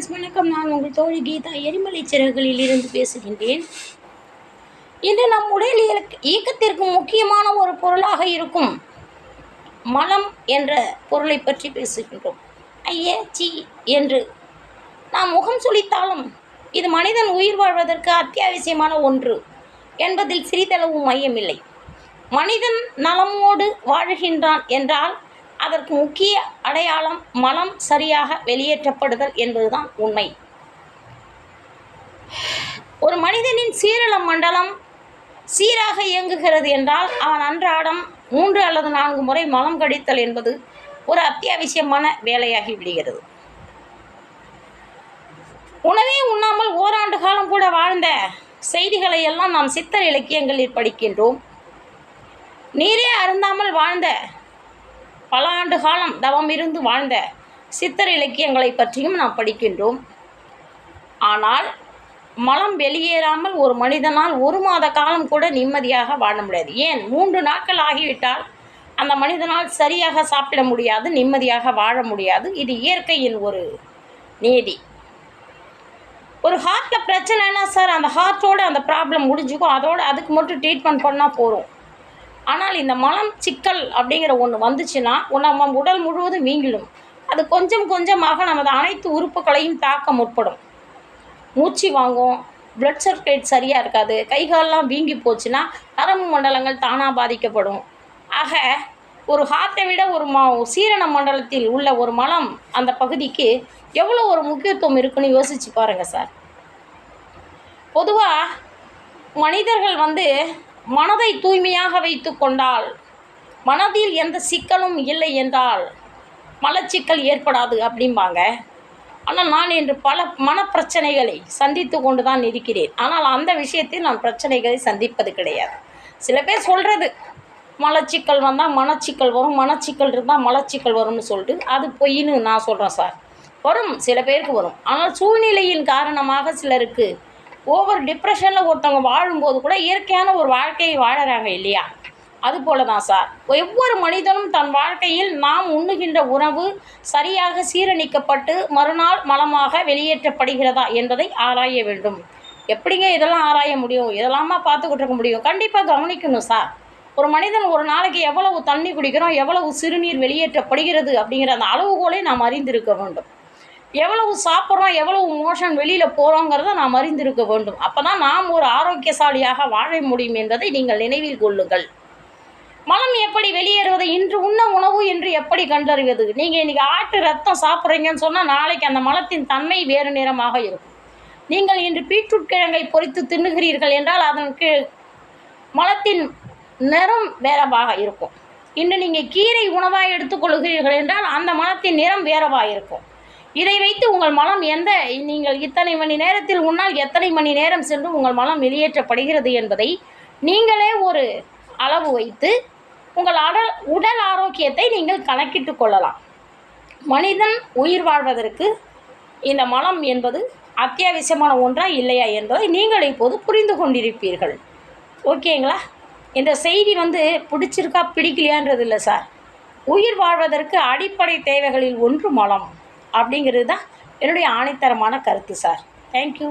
Friends வணக்கம். நான் உங்கள் தோழி கீதா எரிமலை சிறகுகளில் இருந்து பேசுகின்றேன். இன்று நம் உடல் இயக்க- இயக்கத்திற்கு முக்கியமான ஒரு பொருளாக இருக்கும். மலம் என்ற பொருளை பற்றி பேசுகின்றோம். ஐயே சி என்று. நாம் முகம் சுழித்தாலும் இது மனிதன் உயிர் வாழ்வதற்கு அத்தியாவசியமான ஒன்று என்பதில் சிறிதளவு மையமில்லை. மனிதன் நலமோடு வாழுகின்றான் என்றால் அதற்கு முக்கிய அடையாளம் மனம் சரியாக வெளியேற்றப்படுதல் என்பதுதான் உண்மை. ஒரு மனிதனின் சீரள மண்டலம் சீராக இயங்குகிறது என்றால் அவன் அன்றாடம் மூன்று அல்லது நான்கு முறை மலம் கடித்தல் என்பது ஒரு அத்தியாவசியமான வேலையாகி விடுகிறது. உணவே உண்ணாமல் ஓராண்டு காலம் கூட வாழ்ந்த செய்திகளை எல்லாம் நாம் சித்தர் இலக்கியங்களில் படிக்கின்றோம். நீரே அருந்தாமல் வாழ்ந்த பல ஆண்டு காலம் தவம் இருந்து வாழ்ந்த சித்தர் இலக்கியங்களை பற்றியும் நாம் படிக்கின்றோம். ஆனால் மலம் வெளியேறாமல் ஒரு மனிதனால் ஒரு மாத காலம் கூட நிம்மதியாக வாழ முடியாது. ஏன்? மூன்று நாட்கள் ஆகிவிட்டால் அந்த மனிதனால் சரியாக சாப்பிட முடியாது நிம்மதியாக வாழ முடியாது. இது இயற்கையின் ஒரு நீதி. ஒரு ஹார்ட்டில் பிரச்சனைனா சார் அந்த ஹார்ட்டோட அந்த ப்ராப்ளம் முடிஞ்சுக்கும். அதோட அதுக்கு மட்டும் ட்ரீட்மெண்ட் பண்ணால் போதும். ஆனால் இந்த மலம் சிக்கல் அப்படிங்கிற ஒன்று வந்துச்சுன்னா நம்ம உடல் முழுவதும் வீங்கிடும். அது கொஞ்சம் கொஞ்சமாக நமது அனைத்து உறுப்புகளையும் தாக்க முற்படும். மூச்சு வாங்கும் பிளட் சர்க்குலேட் சரியாக இருக்காது கைகாலெலாம் வீங்கி போச்சுன்னா நரம்பு மண்டலங்கள் தானாக பாதிக்கப்படும். ஆக ஒரு ஹார்ட்டை விட ஒரு ம சீரண மண்டலத்தில் உள்ள ஒரு மலம் அந்த பகுதிக்கு எவ்வளோ ஒரு முக்கியத்துவம் இருக்குன்னு யோசிச்சு பாருங்கள் சார். பொதுவாக மனிதர்கள் வந்து மனதை தூய்மையாக வைத்து கொண்டால் மனதில் எந்த சிக்கலும் இல்லை என்றால் மலச்சிக்கல் ஏற்படாது அப்படிம்பாங்க. ஆனால் நான் இன்று பல மனப்பிரச்சனைகளை சந்தித்து கொண்டு தான் இருக்கிறேன். ஆனால் அந்த விஷயத்தில் நான் பிரச்சனைகளை சந்திப்பது கிடையாது. சில பேர் சொல்கிறது மலச்சிக்கல் வந்தால் மனச்சிக்கல் வரும் மனச்சிக்கல் இருந்தால் மலச்சிக்கல் வரும்னு சொல்லிட்டு அது பொய்ன்னு நான் சொல்கிறேன் சார். வரும் சில பேருக்கு வரும். ஆனால் சூழ்நிலையின் காரணமாக சிலருக்கு ஓவர் டிப்ரெஷனில் ஒருத்தவங்க வாழும்போது கூட இயற்கையான ஒரு வாழ்க்கையை வாழறாங்க இல்லையா? அதுபோல தான் சார். ஒவ்வொரு மனிதனும் தன் வாழ்க்கையில் நாம் உண்ணுகின்ற உணவு சரியாக சீரணிக்கப்பட்டு மறுநாள் மலமாக வெளியேற்றப்படுகிறதா என்பதை ஆராய வேண்டும். எப்படிங்க இதெல்லாம் ஆராய முடியும்? இதெல்லாமா பார்த்துக்கிட்டு இருக்க முடியும்? கண்டிப்பாக கவனிக்கணும் சார். ஒரு மனிதன் ஒரு நாளைக்கு எவ்வளவு தண்ணி குடிக்கிறோம் எவ்வளவு சிறுநீர் வெளியேற்றப்படுகிறது அப்படிங்கிற அந்த அளவுகோலை நாம் அறிந்திருக்க வேண்டும். எவ்வளவு சாப்பிட்றோம் எவ்வளவு மோஷன் வெளியில் போகிறோங்கிறத நாம் அறிந்திருக்க வேண்டும். அப்போ தான் நாம் ஒரு ஆரோக்கியசாலியாக வாழ முடியும் என்பதை நீங்கள் நினைவில் கொள்ளுங்கள். மலம் எப்படி வெளியேறுவது? இன்று உண்ண உணவு என்று எப்படி கண்டறிவது? நீங்கள் இன்றைக்கி ஆட்டு ரத்தம் சாப்பிட்றீங்கன்னு சொன்னால் நாளைக்கு அந்த மலத்தின் தன்மை வேறு நிறமாக இருக்கும். நீங்கள் இன்று பீட்ரூட் கிழங்கை பொரித்து தின்னுகிறீர்கள் என்றால் அதன் கீழ் மலத்தின் நிறம் வேறவாக இருக்கும். இன்று நீங்கள் கீரை உணவாக எடுத்துக்கொள்கிறீர்கள் என்றால் அந்த மலத்தின் நிறம் வேறவாக இருக்கும். இதை வைத்து உங்கள் மலம் எந்த நீங்கள் இத்தனை மணி நேரத்தில் உன்னால் எத்தனை மணி நேரம் சென்று உங்கள் மலம் வெளியேற்றப்படுகிறது என்பதை நீங்களே ஒரு அளவு வைத்து உங்கள் அடல் உடல் ஆரோக்கியத்தை நீங்கள் கணக்கிட்டு கொள்ளலாம். மனிதன் உயிர் வாழ்வதற்கு இந்த மலம் என்பது அத்தியாவசியமான ஒன்றா இல்லையா என்பதை நீங்கள் இப்போது புரிந்து கொண்டிருப்பீர்கள். ஓகேங்களா? இந்த செய்தி வந்து பிடிச்சிருக்கா பிடிக்கலையான்றது இல்லை சார். உயிர் வாழ்வதற்கு அடிப்படை தேவைகளில் ஒன்று மலம். அப்படிங்கிறது தான் என்னுடைய ஆணைத்தரமான கருத்து சார். தேங்க்யூ